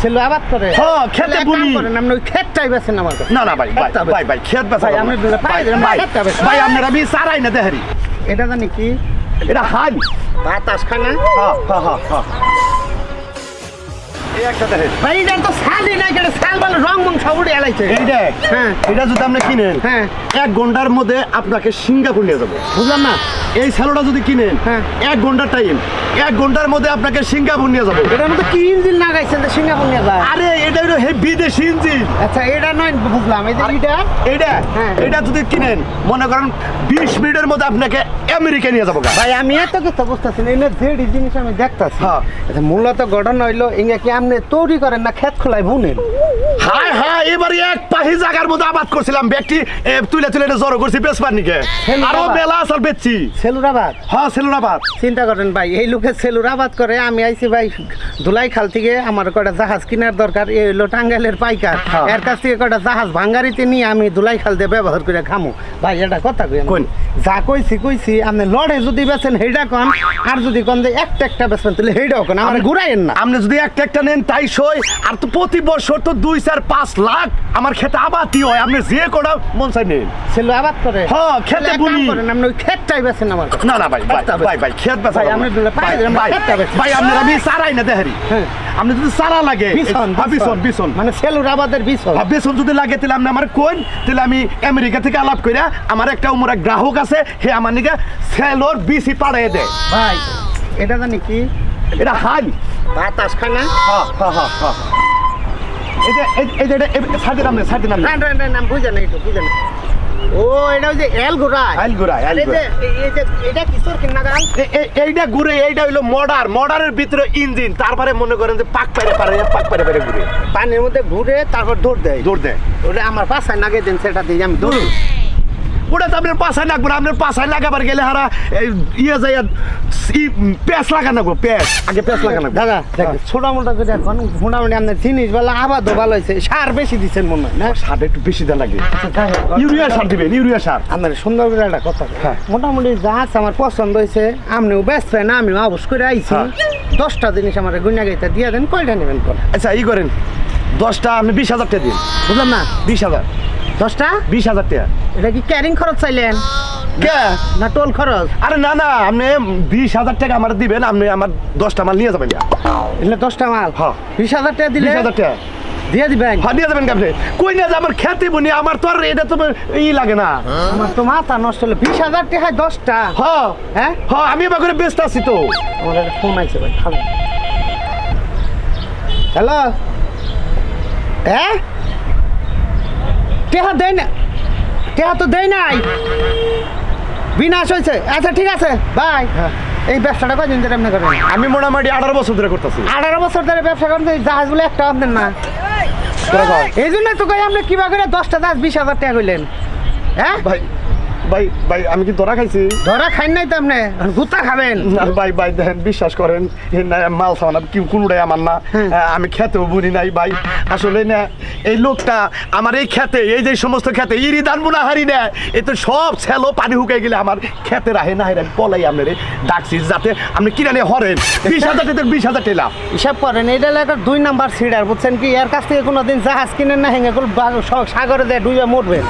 ছেলে আবাদ করে। হ্যাঁ, খেতে এক বুনি। করেন, আপনি ওই ক্ষেতটাই বেছেন আমার না না ভাই ভাই ভাই ভাই বেচা ভাই, আপনি আপনার আমি সারাই না দেহারি। এটা জানি কি? এটা হাল বাতাস খায় না হ্যাঁ হ্যাঁ হ্যাঁ এই একটা দেখেন ভাই এটা তো শালই নাই কেটে শাল বলে রং মং সব উড়ে এলাইছে। হ্যাঁ। এটা যদি আপনি কিনেন হ্যাঁ। এক ঘণ্টার মধ্যে আপনাকে সিঙ্গাপুর নিয়ে যাব। বুঝলাম না। এই স্যালোটা যদি কিনেন হ্যাঁ। এক ঘণ্টার টাইম এক ঘণ্টার মধ্যে আপনাকে সিঙ্গাপুর নিয়ে যাব। এটার মধ্যে কি ইঞ্জিন লাগাইছেন তো সিঙ্গাপুর নিয়ে আরে হলো হে বিদেশি ইঞ্জিন। আচ্ছা এটা নয় বুঝলাম। এই যে এটা? এটা হ্যাঁ। এটা যদি কিনেন মনে করেন বিশ মিনিটের মধ্যে আপনাকে আমেরিকা নিয়ে যাব ভাই আমি এত কিছু বুঝতেছি না এই যে জিনিস আমি দেখতাছি। হ্যাঁ। আচ্ছা মূলত ঘটনা হইল কি আপনি তৈরি করেন না ক্ষেত খোলায় বুনেন? হায় হায় এবারে এক পাহি জায়গার মধ্যে আবাদ করছিলাম ব্যক্তি এ, তুলে তুলে এটা জড়ো করছি বেচবার নিকে আরও বাবা। মেলা আসার বেচছি। সেলুরাবাদ হ্যাঁ সেলুন আবাদ। চিন্তা করেন ভাই এই লোকের সেলুরাবাদ করে আমি আইছি ভাই ধুলাই খাল থেকে আমার কটা জাহাজ কেনার দরকার এই হলো টাঙ্গাইলের পাইকার হ্যাঁ। এর কাছ থেকে কটা জাহাজ ভাঙ্গারিতে নিয়ে আমি ধুলাই খাল দিয়ে ব্যবহার করে খামু ভাই এটা কথা কই। কোন? যা কইছি কইছি আপনি লড়ে যদি বেছেন হেইডা কন আর যদি কন যে একটা একটা বেছেন তাহলে হেইডাও কন আমার ঘুরাইয়েন না আপনি যদি একটা একটা নেন তাই সই আর তো প্রতি বছর তো দুই চার পাঁচ লাখ আমার খেতে আবাদই হয় আপনি যে কটা মন চাই নেন সেলু আবাদ করে হ্যাঁ, খেতে বুনি। আপনি ওই ক্ষেতটাই বেছেন আমার না না ভাই ভাই ভাই খেত ভাই, আপনি। ভাই, ভাই, বেছেন। আমি সারাই না দেহারি হ্যাঁ। আপনি যদি সারা লাগে বিছন হ্যাঁ, বিছন। বিছন মানে সেলুর আবাদের বিছন। বেসন যদি লাগে তাহলে আপনি আমার কোন তাহলে আমি আমেরিকা থেকে আলাপ কইরা আমার একটা উমরা গ্রাহক আছে হে আমার নিকে সেলর বিসি পাড়াই দেয়। ভাই এটা জানি কি? এটা হাল বাতাস খায় না হ্যাঁ হ্যাঁ হ্যাঁ। এই যে এটা সাথে নামলে সাথে নামলে না, না, না, বুঝে না, একটু বুঝে না। ও এটা যে এল এল এটা কিশোর কিনা গান এইটা ঘুরে এইটা হইল মডার। মডারের ভিতরে ইঞ্জিন। তারপরে মনে করেন যে পাক পারে পারে পাক পারে পারে ঘুরে। পানির মধ্যে ঘুরে তারপর দৌড় দেয়। দৌড় দেয়। ওটা আমার পাশায় নাগে দেন সেটা দিয়ে আমি দৌড় ওটা তো আপনার পাশায় লাগবে না আপনার পাশায় লাগাবার গেলে হারা ইয়ে যাই প্যাঁচ লাগানো গো প্যাঁচ। আগে প্যাঁচ লাগানো দাদা দেখ। ছোটা মোটা করে এখন মোটামুটি আপনার জিনিস বেলা আবাদও ভালো হয়েছে। সার বেশি দিচ্ছেন মনে হয় না? সার একটু বেশি দেওয়া লাগে। ইউরিয়া সার দিবেন ইউরিয়া সার। আপনার সুন্দর করে একটা কথা। হ্যাঁ। মোটামুটি যা আছে আমার পছন্দ হয়েছে আপনিও ব্যস্ত না আমিও আবস করে আইছি। হ্যাঁ। দশটা জিনিস আমার গুণা গাইতে দিয়ে দেন কয়টা নেবেন আচ্ছা ই করেন। দশটা আপনি বিশ হাজার টাকা দিন। বুঝলাম না? বিশ হাজার। দশটা? বিশ হাজার টাকা। এটা কি ক্যারিং খরচ চাইলেন? কে? না টোল খরচ? আরে না না আপনি বিশ হাজার টাকা আমার দিবেন আপনি আমার দশটা মাল নিয়ে যাবেন এলে দশটা মাল? হ্যাঁ। বিশ হাজার টাকা দিলে বিশ হাজার টাকা। দিয়ে দিবেন? হ্যাঁ আপনি কই না আমার খেতে বনি আমার তো আর এটা তো ই লাগে না। আমার তো মাথা নষ্ট হলো। বিশ হাজার টাকা দশটা? হ্যাঁ হ্যাঁ? হ্যাঁ আমি এবার করে ব্যস্ত আছি তো। আমার একটা ফোন আছে ভাই হ্যালো? হ্যাঁ? টেহা দেয় না। টেহা তো দেয় নাই। বিনাশ হয়েছে। আচ্ছা ঠিক আছে। বাই। হ্যাঁ। এই ব্যবসাটা কয়দিন ধরে আপনি করেন? আমি মোটামুটি আঠারো বছর ধরে করতেছি। আঠারো বছর ধরে ব্যবসা করেন জাহাজগুলো একটা আপনার না। এই জন্য তো কই আপনি কিবা করে দশটা জাহাজ বিশ হাজার টাকা কইলেন। হ্যাঁ? ভাই ভাই ভাই আমি কি ধরা খাইছি? ধরা খাইন নাই তো আপনি। গুতা খাবেন। ভাই ভাই দেখেন বিশ্বাস করেন মাল খাওয়ানো কি কোনোটাই আমার না। হ্যাঁ। আমি খেতেও বুনি নাই ভাই। আসলে না এই লোকটা আমার এই খেতে, এই যে সমস্ত খেতে, ইরি দান বুনা হারি নেয় এ তো সব ছেলো পানি হুকাই গেলে আমার খেতে রাহে না হেরেন আমি রে ডাকছি যাতে আপনি কিনা নিয়ে হরেন। বিশ হাজার টাকা, বিশ হাজার টেলা হিসাব করেন, এটা একটা দুই নাম্বার সিডার, বুঝছেন কি? এর কাছ থেকে কোনো দিন জাহাজ কিনেন না হেঙ্গে সাগরে দেয় ডুবে মরবেন।